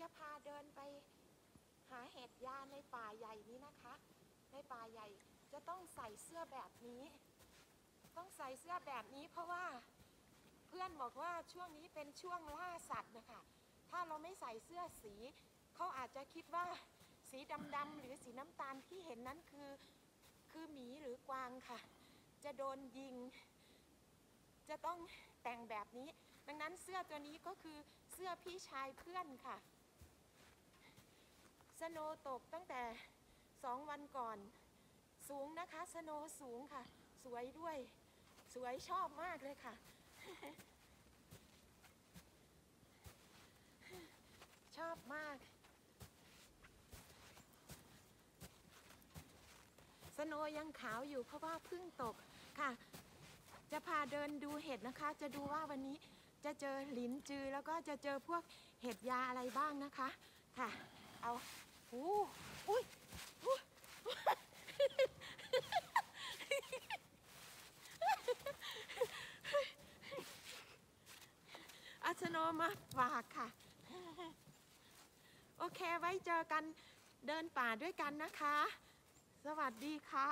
จะพาเดินไปหาเห็ดยาในป่าใหญ่นี้นะคะ ในป่าใหญ่จะต้องใส่เสื้อแบบนี้ ต้องใส่เสื้อแบบนี้เพราะว่าเพื่อนบอกว่าช่วงนี้เป็นช่วงล่าสัตว์นะคะ ถ้าเราไม่ใส่เสื้อสี เขาอาจจะคิดว่าสีดำๆหรือสีน้ำตาลที่เห็นนั้นคือ คือหมีหรือกวางค่ะ จะโดนยิง จะต้องแต่งแบบนี้ ดังนั้นเสื้อตัวนี้ก็คือเสื้อพี่ชายเพื่อนค่ะ สโนตกตั้งแต่สองวันก่อน สูงนะคะ สโนสูงค่ะ สวยด้วย สวยชอบมากเลยค่ะ ชอบมาก สโนยังขาวอยู่เพราะว่าเพิ่งตกค่ะ จะพาเดินดูเห็ดนะคะ จะดูว่าวันนี้จะเจอหลินจือแล้วก็จะเจอพวกเห็ดยาอะไรบ้างนะคะ ค่ะ เอา อู้อุ้ยอัสโนมาฝากค่ะ โอเคไว้เจอกันเดินป่าด้วยกันนะคะ สวัสดีค่ะ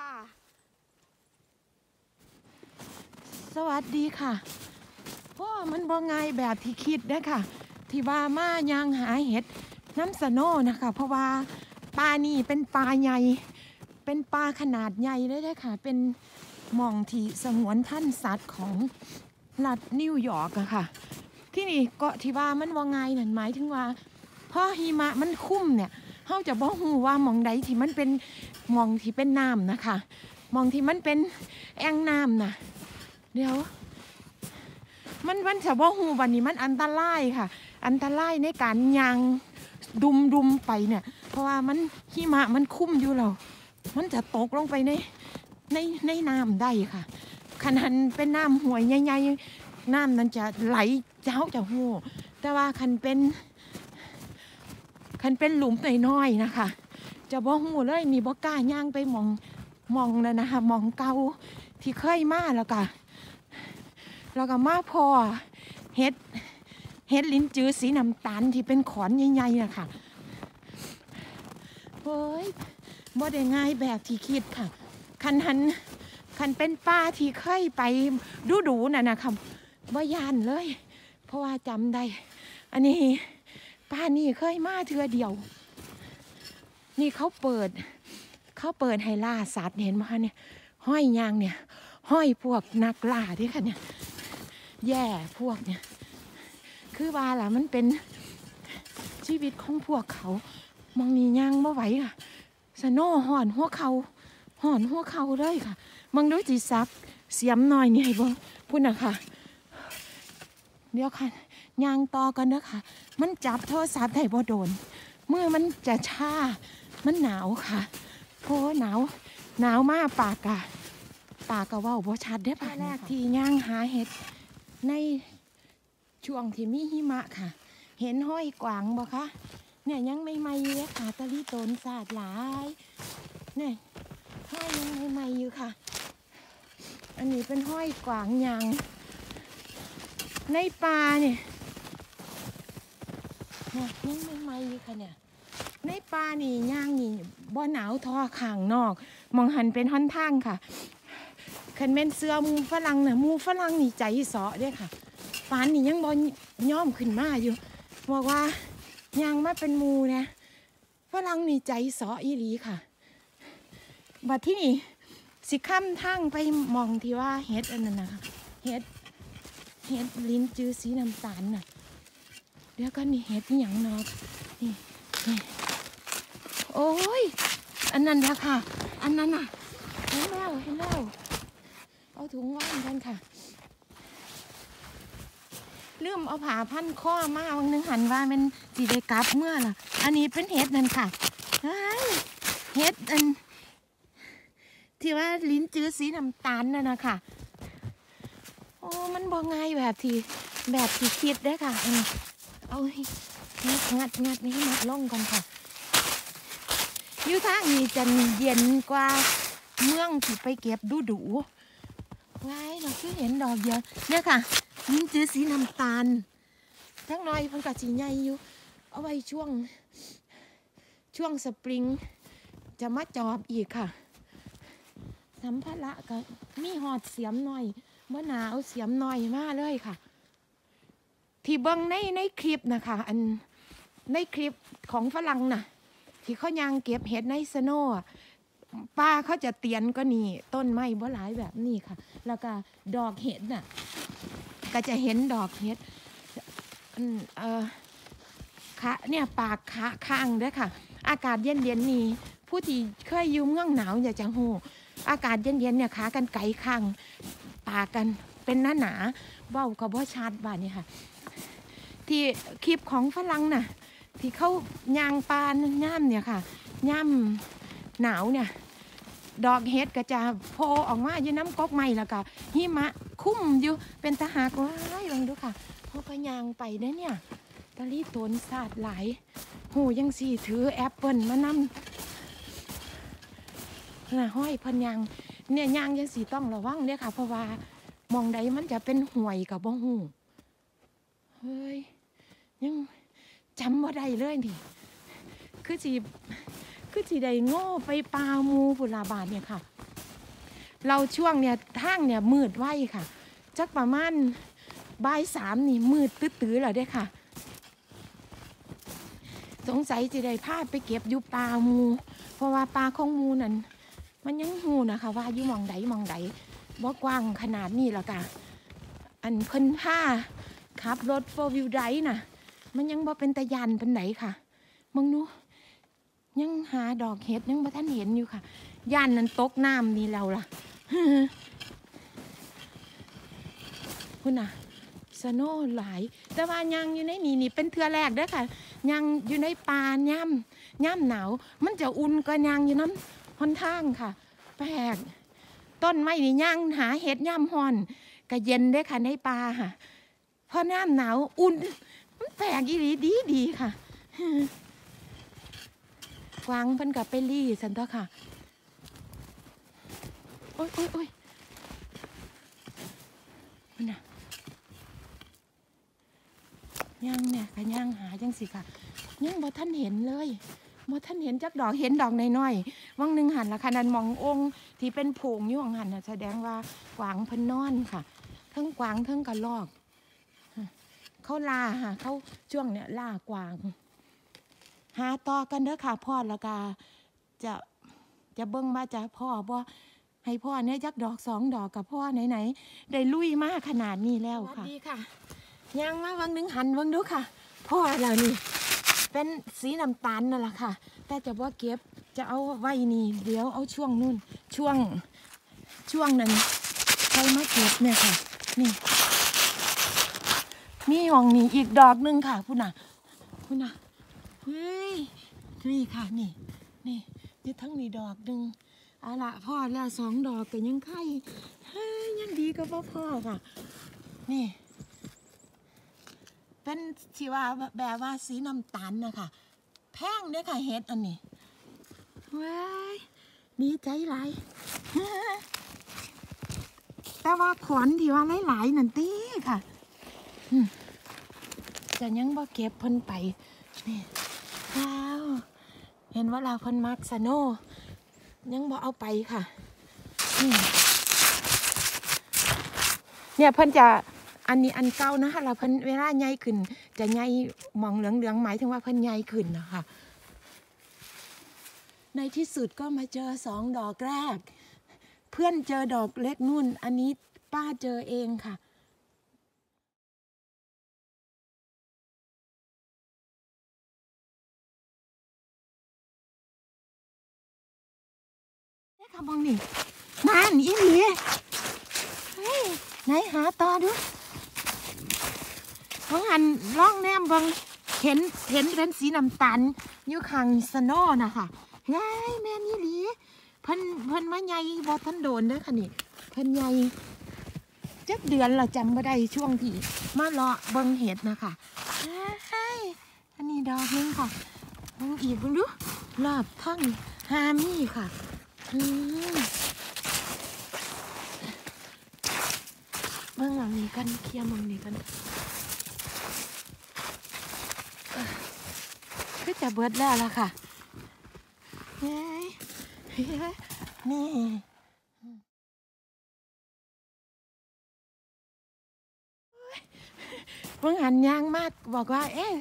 สวัสดีค่ะพ่อมันบ่ง่ายแบบที่คิดนะค่ะ ที่ว่ามายังหาเห็ด น้ำสโนนะคะ เพราะว่าปลานี่เป็นปลาใหญ่ เป็นปลาขนาดใหญ่เลยค่ะ เป็นหม่องที่สงวนท่านสัตว์ของรัฐนิวยอร์กอะค่ะ ที่นี่เกาะที่ว่ามันว่าง่ายนั่นหมายถึงว่าพอหิมะมันคุ้มเนี่ยเขาจะบอกหูว่าหมองใดที่มันเป็นหมองที่เป็นน้ำนะคะหมองที่มันเป็นแอ่งน้ำนะเดี๋ยว มันมันจะบอกหูวันนี้มันอันตรายค่ะ อันตรายในการยาง ดุมดุมไปเนี่ย เพราะว่ามันหิมะมันคุ้มอยู่เรา มันจะตกลงไปในในในน้ำได้ค่ะขนาดเป็นน้ำห่วยใหญ่ๆน้ำนั้นจะไหลเจ้าจะหูแต่ว่าคันเป็นคันเป็นหลุมน้อยๆนะคะ จะบ่หูเลยนี่บ่กล้าย่างไปมองมองเลยนะคะมองเกาที่เคยมาแล้วก็แล้วก็มาพอเฮ็ด เฮ็ดลิ้นจื้อสีน้ำตาลที่เป็นขอนใหญ่ๆอะค่ะเฮ้ยบ่ได้ง่ายแบบที่คิดค่ะ คันหันคันเป็นป้าที่เคยไปดูดูน่ะนะคะบ่ยานเลย เพราะว่าจำได้ อันนี้ป้านี่เคยมาเทือเดียว นี่เขาเปิด เขาเปิดให้ล่าสัตว์เห็นไหมคะเนี่ย ห้อยยางเนี่ย ห้อยพวกนักล่าที่ค่ะเนี่ย แย่พวกเนี่ย คือว่าล่ะมันเป็นชีวิตของพวกเขา มองนี่ย่างไม่ไหวค่ะสโน่ห่อนหัวเขาห่อนหัวเขาเลยค่ะมองดูจีซักเสียมหน่อยนี่ให้บ่พูดนะค่ะ เดี๋ยวค่ะย่างต่อกันนะคะมันจับโทรศัพท์ได้บ่โดนเมื่อมันจะชามันหนาวค่ะโอ้หนาว หนาวมากปากกะปากกะว่าบ่ชัดได้ป่ะแรกที่ย่างหาเห็ดใน ช่วงที่มีหิมะค่ะ เห็นห้อยกวางบ่คะเนี่ยยังไม่ไม่ๆเลยค่ะตะลิตนสาดหลายเนี่ยห้อยยังไม่ไม่อยู่ค่ะ อันนี้เป็นห้อยกวางยางในป่าเนี่ยเนี่ยยังไม่ไหมค่ะเนี่ยในป่านี่ย่างนี่บ่หนาวทอข้างนอก มองหันเป็นห้อนทางค่ะคันแม่นเสื้อมูฝรั่งน่ะหมูฝรั่งนี่ใจเสาะเด้อค่ะ ปานนี่ยังบ่ย่อมขึ้นมาอยู่ บอกว่าย่างมาเป็นมูนะฝรั่งนี่ใจสาะอีหลีค่ะ บัดที่นี่สิข้ามทางไปมองที่ว่าเฮ็ดอันนั้นนะคะเฮ็ดเฮ็ดลิ้นจือสีน้ำตาลน่ะเดี๋ยวก็นี่เฮ็ดที่หยังนาะนี่นี่โอ้ย อันนั้นนะค่ะ อันนั้นน่ะเห็นแล้วเห็นแล้วเอาถุงว่างกันค่ะ ลืมเอาผ้าพันข้อมาวันหนึงหันว่ามันสีได้กลับเมื่อล่ะ อันนี้เป็นเห็ดนั่นค่ะเฮ้ยเห็ดอัน ที่ว่าลิ้นจื้อสีน้ำตาลน่ะนะค่ะ โอ้ มันบ่ง่ายแบบที่แบบที่คิดได้ค่ะอันนี้เอาให้งัดงัดนี่ให้มัดล่องก่อนค่ะอยู่ทางนี้จะเย็นกว่าเมืองที่ไปเก็บดูดูๆว้ายเราคือเห็นดอกเยอะเนี่ยค่ะ ลิ้นจื้อสีน้ำตาล ทั้งน้อยพันกะสีใหญ่อยู่ เอาไว้ช่วง ช่วงสปริง จะมาจอบอีกค่ะ สัมภาระก็มีหอดเสียมหน่อยเมื่อหนาเอาเสียมหน่อยมาเลยค่ะ ที่เบิ้งในในคลิปนะคะ อันในคลิปของฝรั่งน่ะ ที่เขายางเก็บเห็ดในสโนว์อป้าเขาจะเตียนก็นี่ ต้นไม้บ่หลายแบบนี้ค่ะ แล้วก็ดอกเห็ดน่ะ ก็จะเห็นดอกเห็ดเออขาเนี่ยปากขาข้างด้วยค่ะ อากาศเย็นๆนี่ผู้ที่เคยอยู่เมืองหนาวอย่าจะหูอากาศเย็นๆเนี่ยขากันไก่ข้างปากกันเป็นหน้าหนาเบ้ากับว่าชาดบ้านนี่ค่ะ ที่คลิปของฝรั่งน่ะที่เขายางปานย่ามเนี่ยค่ะย่ามหนาวเนี่ย ดอกเห็ดก็จะโผล่ออกมาอยู่น้ำก๊อกใหม่แล้วก็หิมะ คุ้มอยู่เป็นตะหากว้ายลองดูค่ะเขาก็ยางไปได้เนี่ยตะลี่ตนศาสตร์หลหูยังสี่ถือแอปเปิลมานำน่ะห้อยพันยางเนี่ยยางยังสีต้องระวังเนี่ยค่ะ เพราะว่ามองใดมันจะเป็นห่วยกับบ่หูเฮ้ยยังจำว่าได้เลยนี่คือสีคือสีได้โง่ไปปลาหมูผุลาบาทเนี่ยค่ะ เราช่วงเนี่ยทางเนี่ยมืดไว้ค่ะ จักประมาณบ่ายสามนี่มืดตื้อๆแล้วเด้ค่ะ สงสัยจะได้พาไปเก็บอยู่ปลาหมู เพราะว่าปลาของหมูนั่นมันยังหูนะคะว่าอยู่มองใดมองใดว่ากว้างขนาดนี้ล้วค่ะอันเพิ่นผ้าขับรถโฟวิวไดน่ะ มันยังบ่เป็นตะยันเป็นไหนค่ะมึงนูยังหาดอกเห็ดยังบ่ท่านเห็นอยู่ค่ะย่านนั้นตกน้ำนี่แล้วล่ะ คุณน่ะสโนหลาย แต่ว่ายังอยู่ในนี่นี่เป็นเทือแรกเด้อค่ะ ยังอยู่ในป่าย่ำย่ำหนาว มันจะอุ่นก็ยังอยู่น้ำหนทางค่ะ แปลก ต้นไม้นี่ย่างหาเห็ดย่ำฮอนก็เย็นได้อค่ะในป่าค่ะเพราะน้ำหนาวอุ่น มันแปลกอีหลีดีดีค่ะ กวางเพิ่นกับไปรี่สันตัวค่ะ โอ้ยโอ้ยโอ้ยนี่นะย่างเนี่ยก็ย่างหาจังสิค่ะยังบ่ท่านเห็นเลยบ่ท่านเห็นจักดอกเห็นดอกน้อยๆวังหนึ่งหันละค่ะนันมององค์ที่เป็นโผงอยู่ของหันน่ะแสดงว่ากวางพนนอนค่ะทั้งกวางทั้งกระรอกเขาลาค่ะเขาช่วงเนี้ยล่ากวาง หาต่อกันเด้อค่ะพ่อแล้วก็จะจะเบิ่งมาจาพ่อบ่ ให้พ่อเนี่ยจักดอกสองดอกกับพ่อไหนๆได้ลุยมากขนาดนี้แล้วค่ะดีค่ะยังมาวังหนึงหันวังดูค่ะ พ่อเรานี่ เป็นสีน้ำตาลนั่นแหละค่ะ แต่จะว่าเก็บจะเอาไว้นี่เดี๋ยวเอาช่วงนู่นช่วงช่วงนั้นใครมาเก็บเนี่ยค่ะ นี่มีห้องนี้อีกดอกหนึงค่ะพุ่นน่ะพุ่นน่ะเฮ้ยนี่ค่ะนี่นี่ทั้งนี้ดอกหนึ่ง เอาละพ่อแล้วสองดอกก็ยังไข่ยยังดีก็พ่อพ่อค่ะ นี่ เป็นที่ว่าแบบว่าสีน้ำตาลนะคะแพงเด้อค่ะเฮ็ดอันนี้ว้ายดีใจหลายแต่ว่าขวัญที่ว่าหลายๆนั่นตีค่ะจะยังบ่เก็บเพิ่นไปนี่ว้าว เห็นว่าลาเพิ่นมักสโน ยังบ่เอาไปค่ะ เนี่ยเพิ่นจะอันนี้อันเก่านะคะเราเพิ่นเวลาใหญ่ขึ้น จะใหญ่มองเหลืองๆหมายถึงว่าเพิ่นใหญ่ขึ้นนะคะ ในที่สุดก็มาเจอสองดอกแรก เพื่อนเจอดอกเล็กนู่น อันนี้ป้าเจอเองค่ะ นี่ค่ะมองนี่นานอีหลีเฮ้ยไหนหาต่อดูมองหันล่องแนมบังเห็นเห็นเป็นสีน้ำตาลอยู่ข้างสโนว์นะคะยายแม่นอีหลีเพิ่นเพิ่นมาใหญ่บ่ทันโดนเด้อค่ะนี่เพิ่นใหญ่จักเดือนเราจำบ่ได้ช่วงที่มาเลาะเบิ่งเห็ดนะคะเฮ้ยอันนี้ดอกนึงค่ะเบิ่งอีกเบิ่งดูรอบทั้งฮามี่ค่ะ เบื้องหลังนี้กัน เคลียร์มองนี้กันเอ้อคือจะเบิดแล้วล่ะค่ะเฮ้ยเฮ้ยนี่เบื้องหันยางมากบอกว่า เอ๊ะ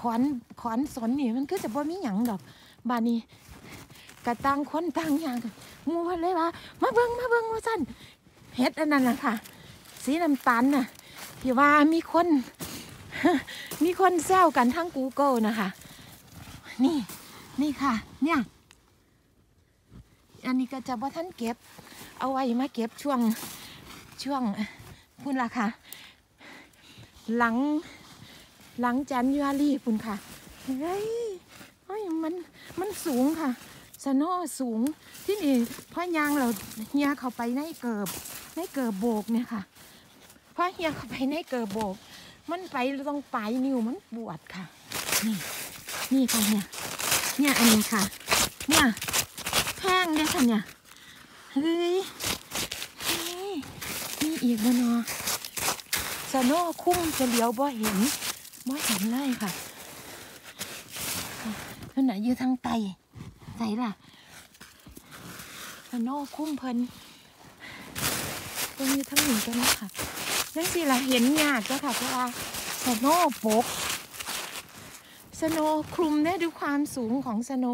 ขอนขอนสนนี่มันก็จะบ่มีหยังดอก บานี นี้กะต่างคนต่างอย่างมูพันเลยว่ามาเบิงมาเบิงว่าสั่นเฮ็ดอันนั้นแหละค่ะ สีน้ำตาลน่ะที่ว่ามีคน มีคนแซวกันทั้ง Google นะคะ นี่นี่ค่ะ เนี่ยอันนี้ก็จะบ่ท่านเก็บ เอาไว้มาเก็บช่วงช่วงพุ่นละค่ะ หลังหลังจันยารีพุ่นค่ะเฮ้ยเฮ้ยมันมันสูงค่ะ สนว์สูงที่นี่พอยางเราเฮียเข้าไปในเกิบในเกิบโบกเนี่ยค่ะพอเฮียเข้าไปในเกิบโบก มันไปตรงปลายนิ้วมันปวดค่ะ นี่ นี่ค่ะเนี่ยเนี่ยอันนี้ค่ะ เนี่ยแห้งเลยค่ะเนี่ยเฮ้ยนี่อีกแล้วเนาะสโนว์คุ้มจะเลี้ยวบ่เห็นบ่เห็นเลยค่ะนั่นไหนะอยู่ทางไต ใส่ล่ะโนคุ้มเพลินตรงนี้ทั้งหนึ่งกันนะคะนั่นสิล่ะเห็นยากจ้ะค่ะเพราะว่าสโนปกสโนคลุมเนี่ยดูความสูงของสโน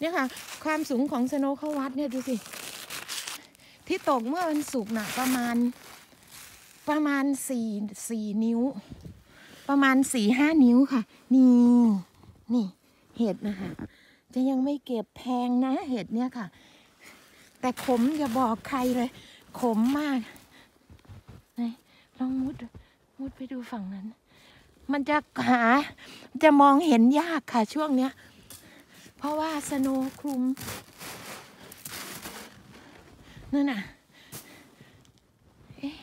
เนี่ยค่ะ ความสูงของสโนเขาวัดเนี่ยดูสิ ที่ตกเมื่อวันศุกร์น่ะประมาณประมาณสี่สี่นิ้ว ประมาณสี่ห้านิ้วค่ะ นี่ นี่เห็ดนะคะ จะยังไม่เก็บแพงนะเห็ดเนี่ยค่ะ แต่ขมอย่าบอกใครเลย ขมมากไหนลองมุดมุดไปดูฝั่งนั้น มันจะหาจะมองเห็นยากค่ะช่วงเนี้ย เพราะว่าสโนว์คลุมนั่นน่ะเอ๊ะ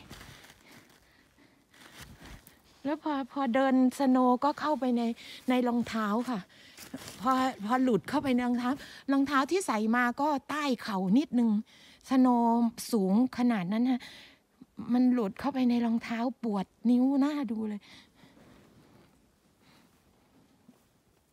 แล้วพอพอเดินสโนว์ก็เข้าไปในในรองเท้าค่ะ พอพอหลุดเข้าไปในรองเท้ารองเท้าที่ใส่มาก็ใต้เข่านิดนึงสโนมสูงขนาดนั้นฮะมันหลุดเข้าไปในรองเท้าปวดนิ้วหน้าดูเลย